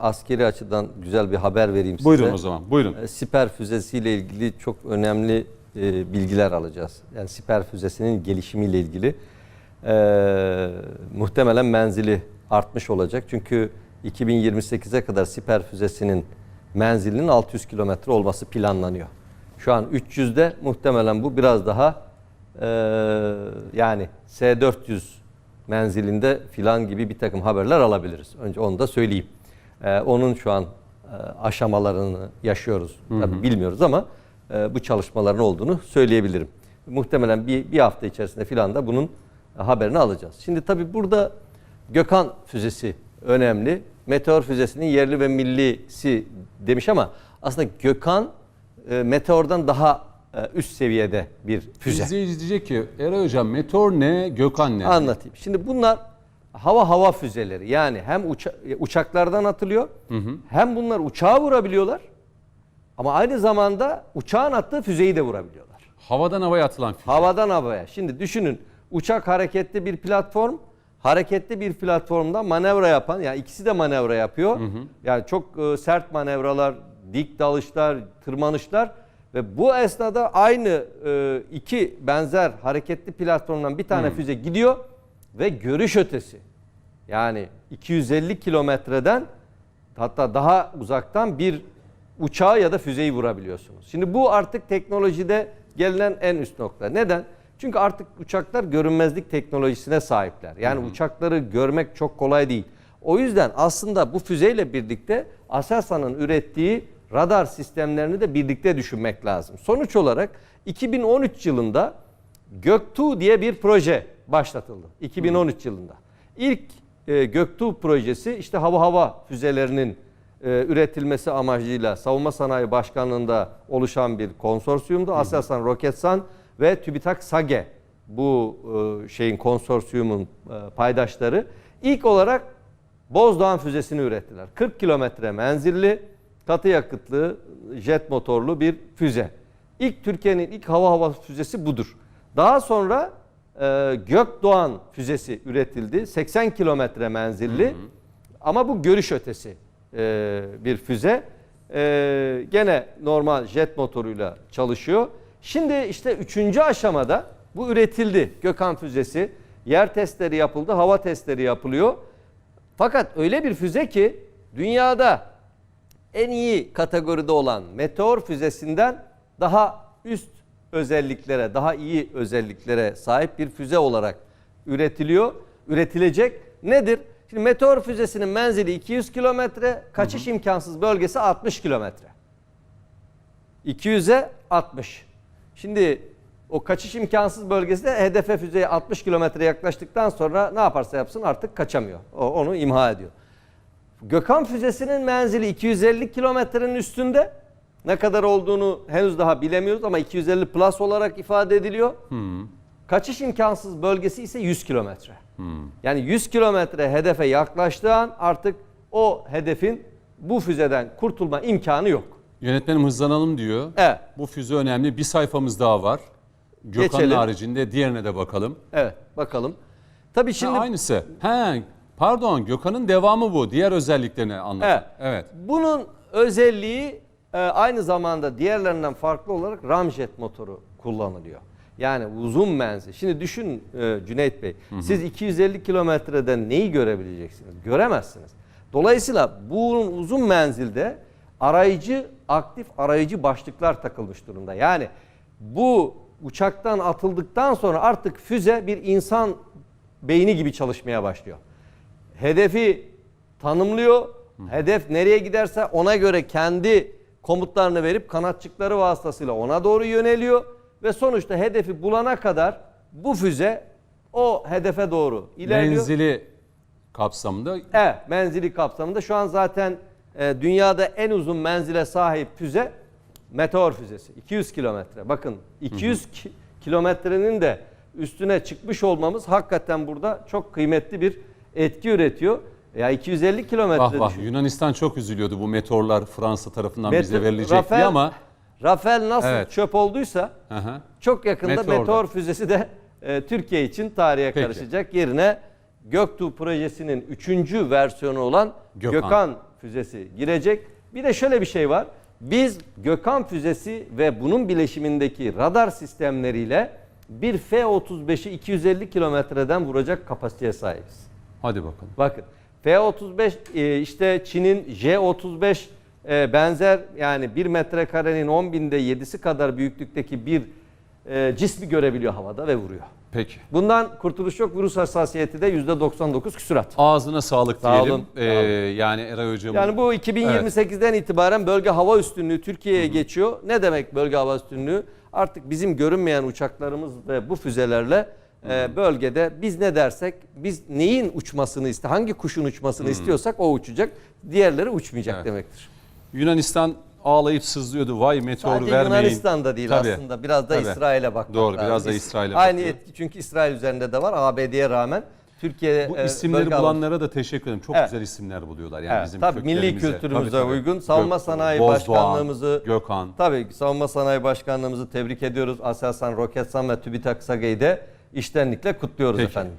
askeri açıdan güzel bir haber vereyim size. Buyurun o zaman. Buyurun. E, Siper füzesiyle ilgili çok önemli e, bilgiler alacağız. Yani Siper füzesinin gelişimiyle ilgili e, muhtemelen menzili artmış olacak. Çünkü 2028'e kadar Siper füzesinin menzilinin 600 kilometre olması planlanıyor. Şu an 300'de muhtemelen bu biraz daha e, yani S-400 menzilinde filan gibi bir takım haberler alabiliriz. Önce onu da söyleyeyim. E, onun şu an e, aşamalarını yaşıyoruz. Tabii bilmiyoruz ama e, bu çalışmaların olduğunu söyleyebilirim. Muhtemelen bir, bir hafta içerisinde filan da bunun haberini alacağız. Şimdi tabii burada Gökhan füzesi önemli. Meteor füzesinin yerli ve millisi demiş ama aslında Gökhan e, Meteor'dan daha e, üst seviyede bir füze. İzleyici diyecek ki Eray Hocam meteor ne, Gökhan ne? Anlatayım. Şimdi bunlar hava hava füzeleri. Yani hem uça- uçaklardan atılıyor hem bunlar uçağı vurabiliyorlar. Ama aynı zamanda uçağın attığı füzeyi de vurabiliyorlar. Havadan havaya atılan füze. Havadan havaya. Şimdi düşünün uçak hareketli bir platform, hareketli bir platformda manevra yapan, yani ikisi de manevra yapıyor. Yani çok e, sert manevralar, dik dalışlar, tırmanışlar ve bu esnada aynı e, iki benzer hareketli platformdan bir tane füze gidiyor ve görüş ötesi. Yani 250 kilometreden hatta daha uzaktan bir uçağı ya da füzeyi vurabiliyorsunuz. Şimdi bu artık teknolojide gelinen en üst nokta. Neden? Çünkü artık uçaklar görünmezlik teknolojisine sahipler. Yani uçakları görmek çok kolay değil. O yüzden aslında bu füzeyle birlikte Aselsan'ın ürettiği radar sistemlerini de birlikte düşünmek lazım. Sonuç olarak 2013 yılında Göktuğ diye bir proje başlatıldı. 2013 yılında. İlk e, Göktuğ projesi işte hava hava füzelerinin e, üretilmesi amacıyla Savunma Sanayi Başkanlığı'nda oluşan bir konsorsiyumdu. Aselsan Roketsan ve TÜBİTAK SAGE bu e, şeyin konsorsiyumun e, paydaşları. İlk olarak Bozdoğan füzesini ürettiler. 40 kilometre menzilli, katı yakıtlı, jet motorlu bir füze. İlk Türkiye'nin ilk hava hava füzesi budur. Daha sonra e, Gökdoğan füzesi üretildi. 80 kilometre menzilli ama bu görüş ötesi e, bir füze. E, gene normal jet motoruyla çalışıyor. Şimdi işte üçüncü aşamada bu üretildi Gökhan füzesi. Yer testleri yapıldı, hava testleri yapılıyor. Fakat öyle bir füze ki dünyada en iyi kategoride olan meteor füzesinden daha üst özelliklere, daha iyi özelliklere sahip bir füze olarak üretiliyor, üretilecek. Nedir? Şimdi meteor füzesinin menzili 200 kilometre, kaçış imkansız bölgesi 60 kilometre. 200'e 60. Şimdi o kaçış imkansız bölgesi de hedefe füzeye 60 kilometre yaklaştıktan sonra ne yaparsa yapsın artık kaçamıyor. O, onu imha ediyor. Gökhan füzesinin menzili 250 kilometrenin üstünde. Ne kadar olduğunu henüz daha bilemiyoruz ama 250 plus olarak ifade ediliyor. Kaçış imkansız bölgesi ise 100 kilometre. Yani 100 kilometre hedefe yaklaştığı an artık o hedefin bu füzeden kurtulma imkanı yok. Yönetmenim hızlanalım diyor. Evet. Bu füze önemli. Bir sayfamız daha var. Gökhan'ın haricinde diğerine de bakalım. Evet bakalım. Tabii Şimdi şimdi aynısı. He, pardon Gökhan'ın devamı bu. Diğer özelliklerini anlatın. Evet. evet. Bunun özelliği e, aynı zamanda diğerlerinden farklı olarak ramjet motoru kullanılıyor. Yani uzun menzil. Şimdi düşün e, Cüneyt Bey. Siz 250 kilometreden neyi görebileceksiniz? Göremezsiniz. Dolayısıyla bunun uzun menzilde arayıcı, aktif arayıcı başlıklar takılmış durumda. Yani bu uçaktan atıldıktan sonra artık füze bir insan beyni gibi çalışmaya başlıyor hedefi tanımlıyor. Hedef nereye giderse ona göre kendi komutlarını verip kanatçıkları vasıtasıyla ona doğru yöneliyor ve sonuçta hedefi bulana kadar bu füze o hedefe doğru ilerliyor. Menzili kapsamında Evet, menzili kapsamında şu an zaten e, dünyada en uzun menzile sahip füze meteor füzesi. 200 kilometre. Bakın 200 ki- kilometrenin de üstüne çıkmış olmamız hakikaten burada çok kıymetli bir etki üretiyor. Ya 250 kilometre vah vah düşün. Yunanistan çok üzülüyordu bu meteorlar Fransa tarafından bize Meteor- verilecek diye Rafael- ama Rafael nasıl Evet. çöp olduysa Hı hı. çok yakında Meteor'da. meteor füzesi de e, Türkiye için tarihe Peki. karışacak. Yerine Göktuğ projesinin 3. versiyonu olan Gökhan. Gökhan, füzesi girecek. Bir de şöyle bir şey var. Biz Gökhan füzesi ve bunun bileşimindeki radar sistemleriyle bir F-35'i 250 kilometreden vuracak kapasiteye sahibiz. Hadi bakalım. Bakın F-35 e, işte Çin'in J-35 e, benzer yani 1 metrekarenin 10 binde 7'si kadar büyüklükteki bir e, cismi görebiliyor havada ve vuruyor. Peki. Bundan kurtuluş yok. Virüs hassasiyeti de %99 küsurat. Ağzına sağlık Sağ diyelim. olun, Ee, yani Eray hocamın Yani bu 2028'den itibaren bölge hava üstünlüğü Türkiye'ye geçiyor. Ne demek bölge hava üstünlüğü? Artık bizim görünmeyen uçaklarımız ve bu füzelerle e, bölgede biz ne dersek, biz neyin uçmasını iste, hangi kuşun uçmasını istiyorsak o uçacak. Diğerleri uçmayacak Evet. demektir. Yunanistan ağlayıp sızlıyordu. Vay meteoru Sadece vermeyin. Yunanistan'da değil Tabii. aslında. Biraz da. İsrail'e bakmak Doğru, lazım. biraz da İs- İsrail'e Aynı bakıyor. etki çünkü İsrail üzerinde de var ABD'ye rağmen. Türkiye Bu e, isimleri bulanlara da teşekkür ederim. Çok Evet. güzel isimler buluyorlar. Yani Evet, bizim tabii milli kültürümüze Tabii, tabii. uygun. Savunma Gök- Sanayi Bozdoğan, Başkanlığımızı Gökhan. Tabii Savunma Sanayi Başkanlığımızı tebrik ediyoruz. Aselsan, Roketsan ve TÜBİTAK SAGE'yi de iştenlikle kutluyoruz Peki. efendim.